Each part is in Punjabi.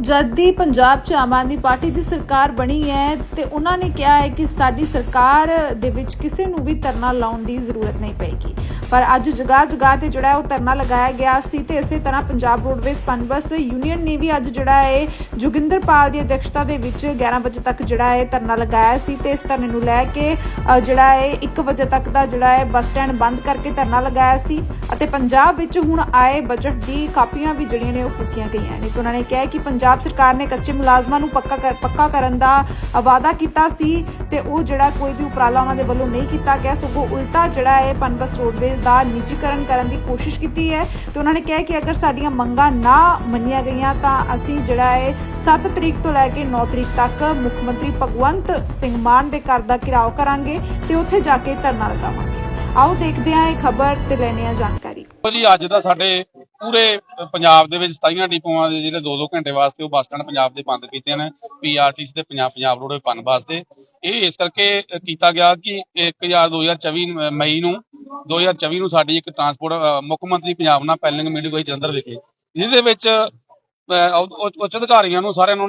ਜਦ ਦੀ ਪੰਜਾਬ 'ਚ ਆਮ ਆਦਮੀ ਪਾਰਟੀ ਦੀ ਸਰਕਾਰ ਬਣੀ ਹੈ ਤੇ ਉਹਨਾਂ ਨੇ ਕਿਹਾ ਹੈ ਕਿ ਸਾਡੀ ਸਰਕਾਰ ਦੇ ਵਿੱਚ ਕਿਸੇ ਨੂੰ ਵੀ ਧਰਨਾ ਲਾਉਣ ਦੀ ਜ਼ਰੂਰਤ ਨਹੀਂ ਪਏਗੀ। ਪਰ ਅੱਜ ਜਗ੍ਹਾ ਜਗ੍ਹਾ ਤੇ ਜਿਹੜਾ ਉਹ ਧਰਨਾ ਲਗਾਇਆ ਗਿਆ ਸੀ ਤੇ ਇਸੇ ਤਰ੍ਹਾਂ ਪੰਜਾਬ ਰੋਡਵੇਜ਼ ਪਨਬਸ ਯੂਨੀਅਨ ਨੇ ਵੀ ਅੱਜ ਜਿਹੜਾ ਹੈ ਜੋਗਿੰਦਰਪਾਲ ਦੀ ਅਧਿਕਸ਼ਤਾ ਦੇ ਵਿੱਚ 11 ਵਜੇ ਤੱਕ ਜਿਹੜਾ ਹੈ ਧਰਨਾ ਲਗਾਇਆ ਸੀ ਤੇ ਇਸ ਧਰਨੇ ਨੂੰ ਲੈ ਕੇ ਜਿਹੜਾ ਹੈ 1 ਵਜੇ ਤੱਕ ਦਾ ਜਿਹੜਾ ਹੈ ਬੱਸ ਸਟੈਂਡ ਬੰਦ ਕਰਕੇ ਧਰਨਾ ਲਗਾਇਆ ਸੀ ਅਤੇ ਪੰਜਾਬ ਵਿੱਚ ਹੁਣ ਆਏ ਬਜਟ ਦੀ ਕਾਪੀਆਂ ਵੀ ਜਿਹੜੀਆਂ ਨੇ ਉਹ ਫੂਕੀਆਂ ਗਈਆਂ ਨੇ। ਤੇ ਉਹਨਾਂ ਨੇ ਕਿਹਾ ਕਿ ਪੰਜਾਬ ਸਰਕਾਰ ਨੇ ਕੱਚੇ ਮੁਲਾਜ਼ਮਾਂ ਨੂੰ ਪੱਕਾ ਪੱਕਾ ਕਰਨ ਦਾ ਵਾਅਦਾ ਕੀਤਾ ਸੀ ਤੇ ਉਹ ਜਿਹੜਾ ਕੋਈ ਵੀ ਉਪਰਾਲਾ ਉਹਨਾਂ ਦੇ ਵੱਲੋਂ ਨਹੀਂ ਕੀਤਾ ਗਿਆ ਸਗੋਂ ਉਲਟਾ ਜਿਹੜਾ ਹੈ ਪਨਬਸ ਰੋਡਵੇਜ਼ ਦਾ ਨਿੱਜੀਕਰਨ ਕਰਨ ਦੀ ਕੋਸ਼ਿਸ਼ ਕੀਤੀ ਹੈ। ਤੇ ਉਹਨਾਂ ਨੇ ਕਿਹਾ ਕਿ ਅਗਰ ਸਾਡੀਆਂ ਮੰਗਾਂ ਨਾ ਮੰਨੀਆਂ ਗਈਆਂ ਤਾਂ ਅਸੀਂ ਜਿਹੜਾ ਹੈ 7 ਤਰੀਕ ਤੋਂ ਲੈ ਕੇ 9 ਤਰੀਕ ਤੱਕ ਮੁੱਖ ਮੰਤਰੀ ਭਗਵੰਤ ਸਿੰਘ ਮਾਨ ਦੇ ਘਰ ਦਾ ਘਿਰਾਓ ਕਰਾਂਗੇ ਤੇ ਉੱਥੇ ਜਾ ਕੇ ਧਰਨਾ ਲਗਾਵਾਂਗੇ। ਆਓ ਦੇਖਦੇ ਹਾਂ ਇਹ ਖਬਰ ਤੇ ਲੈਣੇ ਆ ਜਾਣਕਾਰੀ। ਜੀ, ਅੱਜ ਦਾ ਸਾਡੇ ਪੂਰੇ ਪੰਜਾਬ ਦੇ ਵਿੱਚ 27 ਡਿਪੂਆਂ ਦੇ ਜਿਹੜੇ 2-2 ਘੰਟੇ ਵਾਸਤੇ ਉਹ ਬੱਸ ਸਟੈਂਡ ਪੰਜਾਬ ਦੇ ਬੰਦ ਕੀਤੇ ਨੇ ਪੀਆਰਟੀਸੀ ਤੇ ਪੰਜਾਬ ਪੰਜਾਬ ਰੋਡ ਪਨ ਵਾਸਤੇ। ਇਹ ਇਸ ਕਰਕੇ ਕੀਤਾ ਗਿਆ ਕਿ 1000 2024 ਮ- ਮਈ ਨੂੰ 2024 ਨੂੰ ਸਾਡੀ ਇੱਕ ਟਰਾਂਸਪੋਰਟ ਮੁੱਖ ਮੰਤਰੀ ਪੰਜਾਬ ਨਾਲ ਪੈਲਿੰਗ ਮੀਟਿੰਗ ਹੋਈ ਜਲੰਧਰ ਵਿਖੇ। ਜਿਹਦੇ ਵਿੱਚ ਉੱਚ ਅਧਿਕਾਰੀਆਂ ਨੂੰ ਸਾਰਿਆਂ ਨੂੰ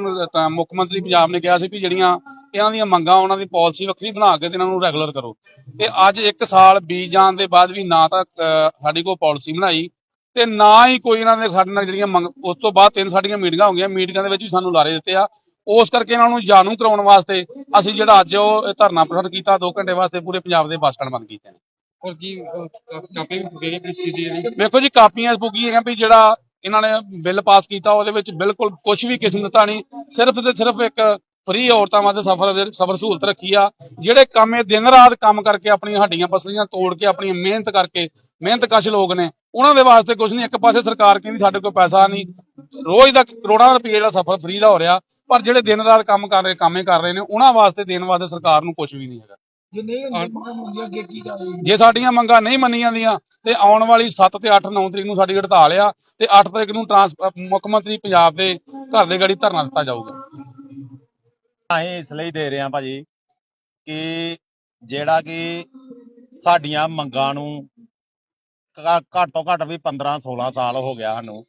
ਮੁੱਖ ਮੰਤਰੀ ਪੰਜਾਬ ਨੇ ਕਿਹਾ ਸੀ ਵੀ ਜਿਹੜੀਆਂ ਇਹਨਾਂ ਦੀਆਂ ਮੰਗਾਂ ਉਹਨਾਂ ਦੀ ਪਾਲਿਸੀ ਵੱਖਰੀ ਬਣਾ ਕੇ ਤੇ ਇਹਨਾਂ ਨੂੰ ਰੈਗੂਲਰ ਕਰੋ। ਤੇ ਅੱਜ 1 ਸਾਲ ਬੀਜ ਜਾਣ ਦੇ ਬਾਅਦ ਵੀ ਨਾ ਤਾਂ ਅ, ਸਾਡੀ ਕੋਈ ਪਾਲਿਸੀ ਬਣਾਈ ਤੇ ਨਾ ਹੀ ਕੋਈ ਇਹਨਾਂ ਦੇ ਸਾਡੇ ਨਾਲ ਜਿਹੜੀਆਂ ਮੰਗ ਉਸ ਤੋਂ ਬਾਅਦ ਤਿੰਨ ਸਾਡੀਆਂ ਮੀਟਿੰਗਾਂ ਹੋ ਗਈਆਂ ਮੀਟਿੰਗਾਂ ਦੇ ਵਿੱਚ ਵੀ ਸਾਨੂੰ ਲਾਰੇ ਦਿੱਤੇ ਆ। ਉਸ ਕਰਕੇ ਇਹਨਾਂ ਨੂੰ ਜਾਣੂ ਕਰਾਉਣ ਵਾਸਤੇ ਅਸੀਂ ਜਿਹੜਾ ਅੱਜ ਉਹ ਧਰਨਾ ਪ੍ਰਦਰਸ਼ਨ ਕੀਤਾ 2 ਘੰਟੇ ਵਾਸਤੇ ਪੂਰੇ ਪੰਜਾਬ ਦੇ ਬੱਸ ਸਟੈਂਡ ਬੰਦ ਕੀਤੇ ਨੇ। ਔਰ ਕੀ ਕਾਪੀ ਵੀ ਕਿਸ ਚੀਜ਼ ਦੀ ਵੇਖੋ ਜੀ ਕਾਪੀਆਂ ਹੈਗੀਆਂ ਵੀ ਜਿਹੜਾ ਇਹਨਾਂ ਨੇ ਬਿੱਲ ਪਾਸ ਕੀਤਾ ਉਹਦੇ ਵਿੱਚ ਬਿਲਕੁਲ ਕੁਝ ਵੀ ਕਿਸੇ ਦਿੱਤਾ ਨਹੀਂ। ਸਿਰਫ ਤੇ ਸਿਰਫ ਇੱਕ ਫ੍ਰੀ ਔਰਤਾਂ ਵਾਸਤੇ ਸਫਰ ਸਫਰ ਸਹੂਲਤ ਰੱਖੀ ਆ ਜਿਹੜੇ ਕੰਮ ਇਹ ਦਿਨ ਰਾਤ ਕੰਮ ਕਰਕੇ ਆਪਣੀਆਂ ਹੱਡੀਆਂ ਪਸਲੀਆਂ ਤੋੜ ਕੇ ਆਪਣੀ ਮਿਹਨਤ ਕਰਕੇ ਮਿਹਨਤ ਕਸ਼ ਲੋਕ ਨੇ ਉਹਨਾਂ ਦੇ ਵਾਸਤੇ ਕੁਝ ਨਹੀਂ ਇੱਕ ਪਾਸੇ ਸਰਕਾਰ ਕਹਿੰਦੀ ਸਾਡੇ ਕੋਲ ਪੈਸਾ ਨਹੀਂ। ਰੋਜ਼ ਦਾ ਕਰੋੜਾਂ ਰੁਪਏ ਜਿਹੜਾ ਸਫਰ ਫ੍ਰੀ ਦਾ ਹੋ ਰਿਹਾ ਪਰ ਜਿਹੜੇ ਦਿਨ ਰਾਤ ਕੰਮ ਕਰ ਰਹੇ ਕੰਮੇ ਕਰ ਰਹੇ ਨੇ ਉਹਨਾਂ ਵਾਸਤੇ ਦੇਣ ਵਾਸਤੇ ਸਰਕਾਰ ਨੂੰ ਕੁਝ ਵੀ ਨਹੀਂ ਹੈਗਾ। ਜੇ ਨਹੀਂ ਹੁੰਦੀਆਂ ਅੱਗੇ ਕੀ ਕਰਾਂਗੇ ਜੇ ਸਾਡੀਆਂ ਮੰਗਾਂ ਨਹੀਂ ਮੰਨੀਆਂ ਜਾਂਦੀਆਂ ਤੇ ਆਉਣ ਵਾਲੀ 7 ਤੇ 8 9 ਤਰੀਕ ਨੂੰ ਸਾਡੀ ਹੜਤਾਲ ਆ ਤੇ 8 ਤਰੀਕ ਨੂੰ ਮੁੱਖ ਮੰਤਰੀ ਪੰਜਾਬ ਦੇ ਘਰ ਦੇ ਗਾੜੀ ਧਰਨਾ ਦਿੱਤਾ ਜਾਊਗਾ। ਅਸੀਂ ਇਸ ਲਈ ਦੇ ਰਹੇ ਹਾਂ ਭਾਜੀ ਕਿ ਜਿਹੜਾ ਕਿ ਸਾਡੀਆਂ ਮੰਗਾਂ ਨੂੰ ਘੱਟ ਤੋਂ ਘੱਟ ਵੀ 15 16 ਸਾਲ ਹੋ ਗਿਆ ਸਾਨੂੰ,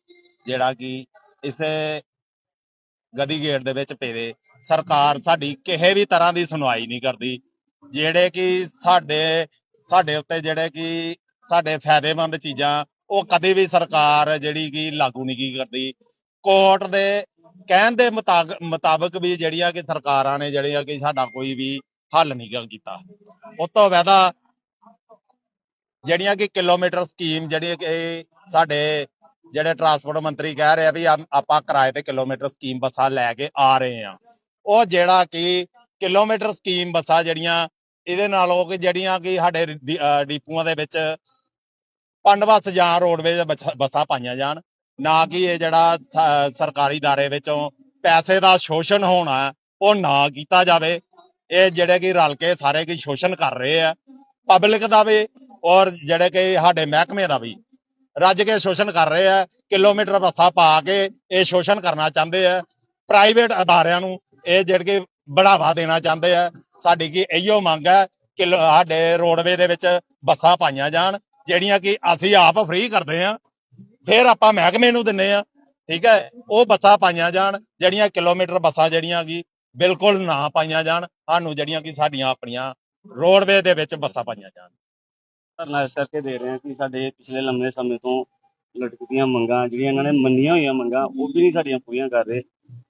ਜਿਹੜਾ ਕਿ ਇਸੇ ਗਦੀ ਗੇਟ ਦੇ ਵਿੱਚ ਪੇਵੇ ਸਰਕਾਰ ਸਾਡੀ ਕਿਸੇ ਵੀ ਤਰ੍ਹਾਂ ਦੀ ਸੁਣਵਾਈ ਨਹੀਂ ਕਰਦੀ। ਜਿਹੜੇ ਕਿ ਸਾਡੇ ਸਾਡੇ ਉੱਤੇ ਜਿਹੜੇ ਕਿ ਸਾਡੇ ਫਾਇਦੇਮੰਦ ਚੀਜ਼ਾਂ, ਉਹ ਕਦੇ ਵੀ ਸਰਕਾਰ ਜਿਹੜੀ ਕਿ ਲਾਗੂ ਨਹੀਂ ਕੀ ਕਰਦੀ। ਕੋਰਟ ਦੇ ਕਹਿਣ ਦੇ ਮੁਤਾਬਕ ਮੁਤਾਬਕ ਵੀ ਜਿਹੜੀਆਂ ਕਿ ਸਰਕਾਰਾਂ ਨੇ, ਜਿਹੜੀਆਂ ਕਿ ਸਾਡਾ ਕੋਈ ਵੀ ਹੱਲ ਨਹੀਂ ਕੀਤਾ। ਉਸ ਤੋਂ ਵਾਅਦਾ ਜਿਹੜੀਆਂ ਕਿ ਕਿਲੋਮੀਟਰ ਸਕੀਮ ਜਿਹੜੀ ਕਿ ਸਾਡੇ ਜਿਹੜੇ ਟਰਾਂਸਪੋਰਟ ਮੰਤਰੀ ਕਹਿ ਰਹੇ ਵੀ ਆਪਾਂ ਕਿਰਾਏ ਤੇ ਕਿਲੋਮੀਟਰ ਸਕੀਮ ਬੱਸਾਂ ਲੈ ਕੇ ਆ ਰਹੇ ਆ। ਉਹ ਜਿਹੜਾ ਕਿ ਕਿਲੋਮੀਟਰ ਸਕੀਮ ਬੱਸਾਂ ਜਿਹੜੀਆਂ, ਇਹਦੇ ਨਾਲੋਂ ਕਿ ਜਿਹੜੀਆਂ ਕਿ ਸਾਡੇ ਡੀਪੂਆਂ ਦੇ ਵਿੱਚ ਪੰਡ ਬੱਸ ਜਾਂ ਰੋਡਵੇਜ਼ ਬੱਸਾਂ ਪਾਈਆਂ ਜਾਣ, ਨਾ ਕਿ ਇਹ ਜਿਹੜਾ ਸਰਕਾਰੀ ਦਾਰੇ ਵਿੱਚੋਂ ਪੈਸੇ ਦਾ ਸ਼ੋਸ਼ਣ ਹੋਣਾ, ਉਹ ਨਾ ਕੀਤਾ ਜਾਵੇ। ਇਹ ਜਿਹੜੇ ਕਿ ਰਲ ਕੇ ਸਾਰੇ ਕੀ ਸ਼ੋਸ਼ਣ ਕਰ ਰਹੇ ਆ। ਪਬਲਿਕ ਦਾ ਵੀ ਔਰ ਜਿਹੜੇ ਕਿ ਸਾਡੇ ਮਹਿਕਮੇ ਦਾ ਵੀ। ਰੱਜ ਕੇ ਸ਼ੋਸ਼ਣ ਕਰ ਰਹੇ ਆ, ਕਿਲੋਮੀਟਰ ਬੱਸਾਂ ਪਾ ਕੇ ਇਹ ਸ਼ੋਸ਼ਣ ਕਰਨਾ ਚਾਹੁੰਦੇ ਆ। ਪ੍ਰਾਈਵੇਟ ਅਦਾਰਿਆਂ ਨੂੰ ਇਹ ਜਿਹੜੇ ਕਿ ਬੜਾਵਾ ਦੇਣਾ ਚਾਹੁੰਦੇ ਆ। ਸਾਡੀ ਕੀ ਇਹੀਓ ਮੰਗ ਹੈ ਕਿ ਲ- ਸਾਡੇ ਰੋਡਵੇ ਦੇ ਵਿੱਚ ਬੱਸਾਂ ਪਾਈਆਂ ਜਾਣ, ਜਿਹੜੀਆਂ ਕਿ ਅਸੀਂ ਆਪ ਫ੍ਰੀ ਕਰਦੇ ਆ ਫਿਰ ਆਪਾਂ ਮਹਿਕਮੇ ਨੂੰ ਦਿੰਨੇ ਆ, ਠੀਕ ਹੈ? ਉਹ ਬੱਸਾਂ ਪਾਈਆਂ ਜਾਣ, ਜਿਹੜੀਆਂ ਕਿਲੋਮੀਟਰ ਬੱਸਾਂ ਜਿਹੜੀਆਂ ਕਿ ਬਿਲਕੁਲ ਨਾ ਪਾਈਆਂ ਜਾਣ, ਸਾਨੂੰ ਜਿਹੜੀਆਂ ਕਿ ਸਾਡੀਆਂ ਆਪਣੀਆਂ ਰੋਡਵੇ ਦੇ ਵਿੱਚ ਬੱਸਾਂ ਪਾਈਆਂ ਜਾਣ। ਧਰਨਾ ਇਸ ਕਰਕੇ ਦੇ ਰਹੇ ਹਾਂ ਕਿ ਸਾਡੇ ਪਿਛਲੇ ਲੰਮੇ ਸਮੇਂ ਤੋਂ ਲਟਕਦੀਆਂ ਮੰਗਾਂ, ਜਿਹੜੀਆਂ ਇਹਨਾਂ ਨੇ ਮੰਨੀਆਂ ਹੋਈਆਂ ਮੰਗਾਂ, ਉਹ ਵੀ ਨਹੀਂ ਸਾਡੀਆਂ ਪੂਰੀਆਂ ਕਰ ਰਹੇ।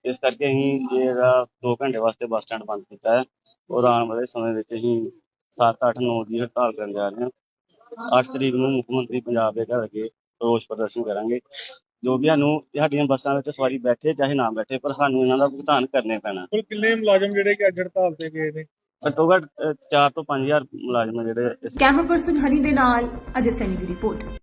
ਇਸ ਕਰਕੇ ਅਸੀਂ ਜਿਹੜਾ 2 ਘੰਟੇ ਵਾਸਤੇ ਬੱਸ ਸਟੈਂਡ ਬੰਦ ਕੀਤਾ ਹੈ ਔਰ ਆਉਣ ਵਾਲੇ ਸਮੇਂ ਵਿੱਚ ਅਸੀਂ 7 8 9 ਦੀ ਹੜਤਾਲ ਕਰਨ ਜਾ ਰਹੇ ਹਾਂ। 8 ਤਰੀਕ ਨੂੰ ਮੁੱਖ ਮੰਤਰੀ ਪੰਜਾਬ ਦੇ ਘਰ ਅੱਗੇ ਰੋਸ ਪ੍ਰਦਰਸ਼ਨ ਕਰਾਂਗੇ। ਜੋ ਵੀ ਸਾਨੂੰ ਸਾਡੀਆਂ ਬੱਸਾਂ ਵਿੱਚ ਸਵਾਰੀ ਬੈਠੇ, ਚਾਹੇ ਨਾ ਬੈਠੇ, ਪਰ ਸਾਨੂੰ ਇਹਨਾਂ ਦਾ ਭੁਗਤਾਨ ਕਰਨੇ ਪੈਣਾ। ਕੁੱਲ ਕਿੰਨੇ ਮੁਲਾਜ਼ਮ ਜਿਹੜੇ ਕਿ ਅੱਜ ਹੜਤਾਲ ਤੇ ਗਏ ਨੇ? ਘੱਟੋ ਘੱਟ 4 ਤੋਂ 5000 ਮੁਲਾਜ਼ਮ ਆ ਜਿਹੜੇ ਇਸ ਕੈਮਰਾ ਪਰਸਨ ਹਨੀ ਦੇ ਨਾਲ ਅਜੇ ਸੈਨੀ ਦੀ ਰਿਪੋਰਟ।